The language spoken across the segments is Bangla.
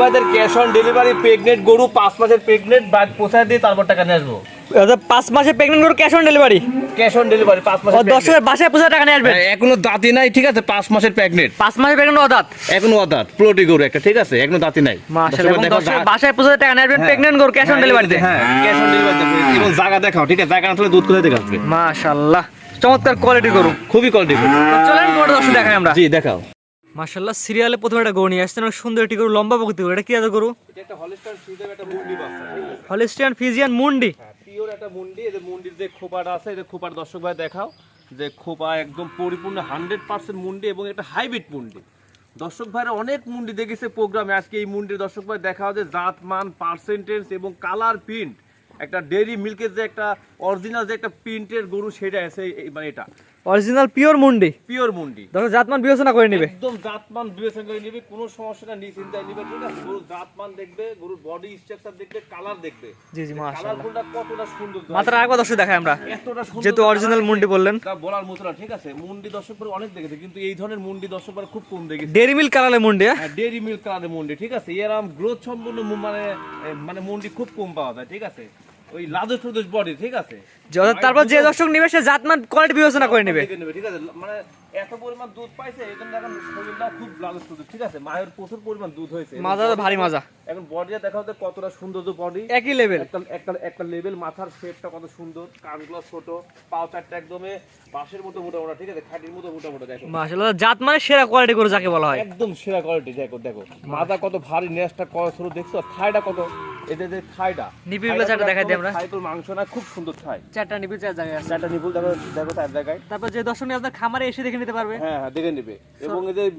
ভাইদের ক্যাশ অন ডেলিভারি প্রেগনেন্ট গরু পাঁচ মাসের প্রেগনেন্ট বাদ পোষায় দিয়ে তারপর টাকা নিয়ে আসব। পাঁচ মাসে প্রেগনেন্ট গরু cash on delivery cash on delivery পাঁচ মাসের দর্শকের বাসায় টাকা নিয়ে আসবেন এখনও দাঁতি নাই ঠিক আছে? পাঁচ মাসের প্রেগনেন্ট পাঁচ মাসে প্রেগনেন্ট অদাত? এখনও অদাঁত প্লোটি গরু একটা ঠিক আছে? এখনও দাঁতি নাই। বাসায় পৌঁছে টাকা নিয়ে আসবেন হ্যাঁ। প্রেগনেন্ট গরু ক্যাশ অন হ্যাঁ, ডেলিভারিতে হ্যাঁ ক্যাশ অন ডেলিভারি এবং জায়গা দেখাও ঠিক আছে? জায়গা না থাকলে দুধ কোথায় থেকে আসবে? মাশাআল্লাহ চমৎকার কোয়ালিটি গরু। খুবই কোয়ালিটি চলেন গরু দর্শক দেখাই আমরা। জি দেখাও। মাশাআল্লাহ, সিরিয়ালে প্রথমে একটা গরু নিয়ে আসছেন অনেক সুন্দর একটি গরু, লম্বা প্রকৃতি গরু। এটা কি আছে গরু? একটা হলিস্টিয়ান ফিজিয়ান মুন্ডি। একটা মুন্ডির যে খোপাটা আছে দর্শক ভাই দেখাও যে খোপা একদম পরিপূর্ণ হান্ড্রেড পার্সেন্ট মুন্ডি এবং হাইব্রিড মুন্ডি দর্শক ভাইরা অনেক মুন্ডি দেখেছে প্রোগ্রামে আজকে এই মুন্ডির দর্শক মান পার্সেন্টেজ এবং কালার প্রিন্ট একটা ডেরি মিল্কের যে একটা অরিজিনাল যে একটা প্রিন্টের গরু সেটা আছে মানে এটা অরিজিনাল পিওর মুন্ডি। পিওর মুন্ডি। দর্শক জাতমান বিবেচনা করে নেবে। একদম জাতমান বিবেচনা করে নিবে কোনো সমস্যা না নিশ্চিন্তায় নিবে ঠিক আছে? গরুর জাতমান দেখবে গরুর বডি স্ট্রাকচার দেখবে কালার দেখবে। জি জি মাশাআল্লাহ। কালারফুলটা কতটা সুন্দর। মাত্র আরেকবার দর্শক দেখাই আমরা এতটা সুন্দর যেহেতু অরিজিনাল মুন্ডি বললেন। তা বলার মতো না ঠিক আছে? মুন্ডি দর্শক পরে অনেক দেখেছে কিন্তু এই ধরনের মুন্ডি দর্শক পরে খুব কম দেখেছে। ডেরি মিল কালারের মুন্ডি হ্যাঁ? ডেরি মিল কালারের মুন্ডি ঠিক আছে? এরম গ্রোথ সম্পূর্ণ মানে মানে মুন্ডি খুব কম পাওয়া যায় ঠিক আছে? ওই লাদুস টুদুস বডি ঠিক আছে? তারপর যে দর্শক নেবে সে জাতমান কোয়ালিটি বিবেচনা করে নেবে। নেবে, ঠিক আছে? মানে এত পরিমাণ দুধ পাইছে এই জন্য এখন শরীরটা খুব ঠিক আছে মায়ের প্রচুর পরিমাণ দুধ হয়েছে। মাজা ভারী মাজা। এখন দেখা কতটা সুন্দর বডি একই লেভেল একটা একটা একটা লেভেল মাথার শেপটা কত সুন্দর কানগুলো ছোট পাও চারটা একদমই বাঁশের মতো মোটা মোটা ঠিক আছে খাটির মতো মোটা মোটা দেখো। মাশাআল্লাহ জাত মানে সেরা কোয়ালিটি গরু যাকে বলা হয়। একদম সেরা কোয়ালিটি দেখো দেখো। মাথা কত ভারী নেসটা কত ছোট দেখছ? থাইটা কত? এদের যে থাইটা। নিপিলগুলো চারটা দেখাই দিই আমরা। মাংস না খুব সুন্দর থাই। চারটা নিবি চার জায়গায় আছে। চারটা নিপুল দেখো দেখো তার জায়গায়। তারপর যে দর্শক আপনার খামারে এসে দেখে নিতে পারবে? হ্যাঁ হ্যাঁ দেখে নেবে। এবং এই যে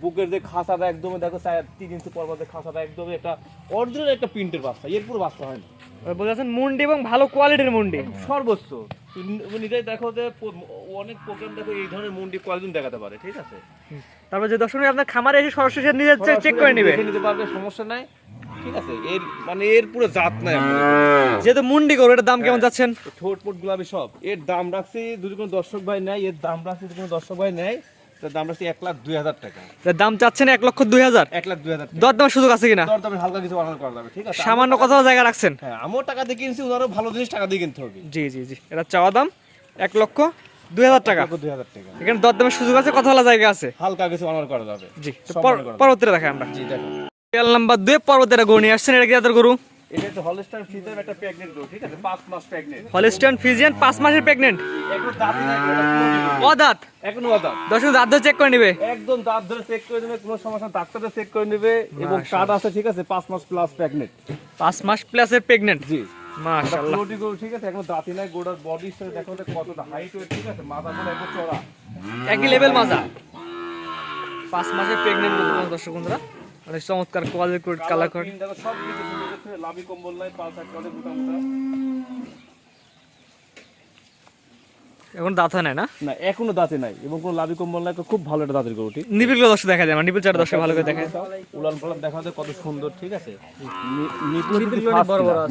বুকের যে খাসাটা একদম দেখো চার- তিন ইঞ্চি পর যে খাসাটা একদম একটা অরিজিনাল একটা প্রিন্টের বাচ্চা। এর পুরো বাচ্চা হয় না। বলেছেন মুন্ডি এবং ভালো কোয়ালিটির মুন্ডি। সর্বোচ্চ। নিজেই দেখো যে অনেক প্রোগ্রাম দেখো এই ধরনের মুন্ডি কয়দিন দেখাতে পারে ঠিক আছে? তারপর যে দর্শক আপনার খামারে এসে সরাসরি নিজে চেক করে নেবে। নিতে পারবে সমস্যা নাই। ঠিক আছে এর মানে এর পুরো জাত নাই যেহেতু মুন্ডি গরু এটার দাম কেমন যাচ্ছেন? ঠোঁট পোট গুলাবি সব। এর দাম রাখছি যদি কোনো দর্শক ভাই নেয় এর দাম রাখছি যদি কোনো দর্শক ভাই নেয় দাম রাখছি এক লাখ দুই হাজার টাকা। দাম চাচ্ছেন এক লক্ষ দুই হাজার? এক লাখ দুই হাজার টাকা। সুযোগ আছে কিনা? দর হালকা কিছু বানানো করা যাবে ঠিক আছে? সামান্য কথা জায়গা রাখছেন। হ্যাঁ আমিও টাকা দিয়ে কিনছি ওনারও ভালো জিনিস টাকা দিয়ে কিনতে হবে। জি জি জি। এটা চাওয়া দাম এক লক্ষ দুই হাজার টাকা। দুই হাজার টাকা। এখানে দর দামের সুযোগ আছে কথা বলা জায়গা আছে। হালকা কিছু বানানো করা যাবে। জি। পরবর্তীতে দেখাই আমরা। জি দেখো সিরিয়াল নাম্বার দুই পর্বতের গরু নিয়ে আসছেন এটা কি জাতের গরু? এটা ফিজিয়ান পাঁচ মাসের প্রেগনেন্ট এটা অদাঁত? এখনও দাঁত দর্শক দাঁত চেক করে নেবে। একদম দাঁত ধরে চেক করে নেবে কোনো সমস্যা ডাক্তারে চেক করে নেবে এবং কার্ড আছে ঠিক আছে? পাঁচ মাস প্লাস প্রেগনেন্ট পাঁচ মাস প্লাসের প্রেগনেন্ট জি। মাশাআল্লাহ। গরু ঠিক আছে? এখন দাঁতই নাই গোড়ার বডি দেখো কতটা হাইট ওয়েট ঠিক আছে? মাথা গুলো একদম চড়া একই লেভেল মাজা পাঁচ মাসের প্রেগনেন্ট দর্শক বন্ধুরা। অনেক চমৎকার কোয়ালিটি কালার সব কিছু লাভি কম্বল নাই পাঁচ হাত করে মোটা। মোটা এখন দাঁত হয় নাই না? না এখনও দাঁতে নাই এবং কোনো লাভি কম্বল নাই খুব ভালো একটা দাঁতের গরুটি। দর্শক দেখা যায় নিবিল চার দর্শক ভালো করে দেখে। উলান পালান দেখা যায় কত সুন্দর ঠিক আছে?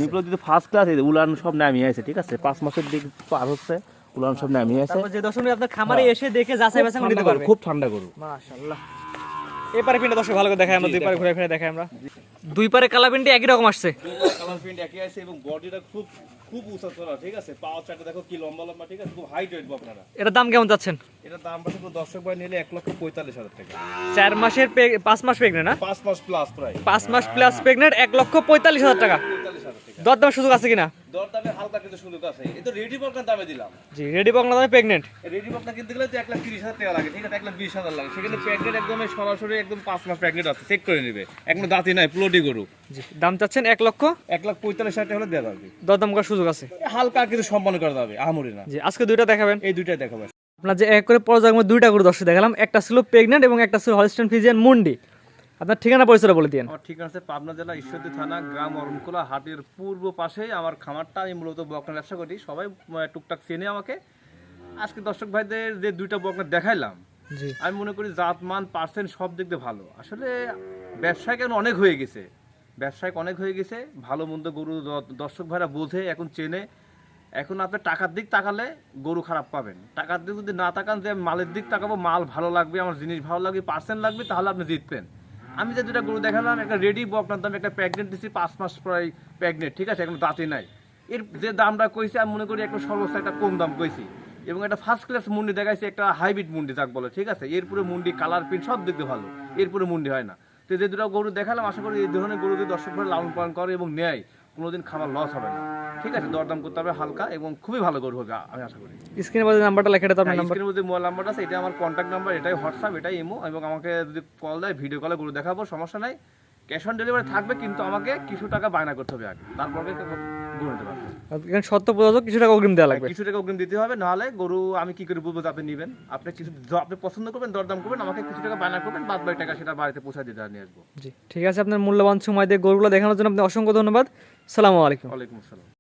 নিপুল যদি ফার্স্ট ক্লাস উলান সব নামিয়ে আছে ঠিক আছে? পাঁচ মাসের দিক পার হচ্ছে উলান সব নামিয়ে আছে। তারপর যে দর্শক আপনার খামারে এসে দেখে যাচাই বাছাই নিতে পারবে। খুব ঠান্ডা গরু। মাশাআল্লাহ। এই পারে পিনটা দর্শক ভালো করে দেখায় আমরা দুই পারে ঘুরে ফিরে দেখাই আমরা। দুই পারে কালা পিনটি একই রকম আসছে। কালার পিনটি একই আছে এবং বডিটা খুব খুব উঁচা চড়া ঠিক আছে? পাওয়ার চারটা দেখো কি লম্বা লম্বা ঠিক আছে? খুব হাইট ওয়েট আপনারা এটার দাম কেমন যাচ্ছেন এটা দাম কোনো দর্শক ভাই নিলে এক লক্ষ পঁয়তাল্লিশ হাজার টাকা। চার মাসের পে- পাঁচ মাস প্রেগনেন্ট না? পাঁচ মাস প্লাস প্রায়। পাঁচ মাস প্লাস প্রেগনেন্ট এক লক্ষ পঁয়তাল্লিশ হাজার টাকা। পঁয়তাল্লিশ হাজার টাকা দর দামের সুযোগ আছে কিনা? দর দামে হালকা কিছু সুযোগ আছে। এই তো রেডি বকনার দামে দিলাম। জি রেডি বাংলা দামে প্রেগনেন্ট রেডি বকনা কিনতে গেলে তো এক লাখ তিরিশ হাজার টাকা লাগে। ঠিক আছে এক লাখ বিশ হাজার লাগে। সেখানে প্যাকেট একদম সরাসরি একদম পাঁচ মাস প্যাকেট আছে। চেক করে নেবে। এখনও দাঁতি নাই প্লোটি গরু। জি দাম চাচ্ছেন এক লক্ষ। এক লাখ পঁয়তাল্লিশ হাজার টাকা হলে দেওয়া যাবে। দরদাম করার সুযোগ আছে। হালকা কিছু সম্মান করা যাবে আহামরি না। জি আজকে দুইটা দেখাবেন। এই দুইটাই দেখাবেন আপনার যে এক করে মধ্যে দুইটা করে দর্শক দেখালাম। একটা ছিল প্রেগনেন্ট এবং একটা ছিল হলিস্টান ফিজিয়ান মুন্ডি আপনার ঠিকানা পরিচয় বলে দিন আমার ঠিকানা আছে পাবনা জেলা ঈশ্বরদী থানা গ্রাম অরণকোলা হাটের পূর্ব পাশে। আমার খামারটা আমি মূলত বকনা ব্যবসা করি। সবাই টুকটাক চেনে আমাকে। আজকে দর্শক ভাইদের যে দুইটা বকনা দেখাইলাম আমি মনে করি জাত মান পার্সেন্ট সব দিক দিয়ে ভালো। আসলে ব্যবসায় কেন অনেক হয়ে গেছে? ব্যবসায়িক অনেক হয়ে গেছে ভালো মন্দ গরু দর্শক ভাইরা বোঝে এখন চেনে। এখন আপনি টাকার দিক তাকালে গরু খারাপ পাবেন। টাকার দিক যদি না তাকান যে মালের দিক তাকাবো মাল ভালো লাগবে আমার জিনিস ভালো লাগবে পার্সেন্ট লাগবে তাহলে আপনি জিতবেন। আমি যে দুটা গরু দেখালাম, একটা রেডি বকনার দাম একটা প্রেগনেন্ট দিচ্ছি পাঁচ মাস প্রায় প্রেগনেন্ট ঠিক আছে? এখন দাঁতে নাই। এর যে দামটা কইছি, আমি মনে করি একটা সর্বোচ্চ একটা কম দাম কইছি। এবং একটা ফার্স্ট ক্লাস মুন্ডি দেখাইছি, একটা হাইব্রিড মুন্ডি, যাক বলে, ঠিক আছে? এরপরে মুন্ডি কালার প্রিন্ট সব দেখতে ভালো। এরপরে মুন্ডি হয় না। তো যে দুটো গরু দেখালাম, আশা করি এই ধরনের গরু যদি দর্শক লালন পালন করে এবং নেয় কোনোদিন খাবার লস হবে না। ঠিক আছে? দরদাম করতে হবে হালকা এবং খুবই ভালো গরু হবে আমি আশা করি। স্ক্রিনের মধ্যে নাম্বারটা লেখা দেবো আপনার নাম্বার স্ক্রিনের মধ্যে মোবাইল নাম্বারটা আছে এটা আমার কন্ট্যাক্ট নাম্বার এটাই হোয়াটসঅ্যাপ এটাই ইমো এবং আমাকে যদি কল দেয় ভিডিও কলে গরু দেখাবো সমস্যা নাই। ক্যাশ অন ডেলিভারি থাকবে কিন্তু আমাকে কিছু টাকা বায়না করতে হবে আগে। তারপরে এখানে সত্য প্রযোজক কিছু টাকা অগ্রিম দেওয়া লাগবে। কিছু টাকা অগ্রিম দিতে হবে নাহলে গরু আমি কি করে বলব আপনি নেবেন? আপনি কিছু আপনি পছন্দ করবেন দরদাম করবেন আমাকে কিছু টাকা বায়না করবেন বাদ বাকি টাকা সেটা বাড়িতে পৌঁছে দিতে নিয়ে আসব। জি ঠিক আছে আপনার মূল্যবান সময় দিয়ে গরুগুলো দেখানোর জন্য আপনি অসংখ্য ধন্যবাদ। সালামু আলাইকুম। ওয়ালাইকুম আসসালাম।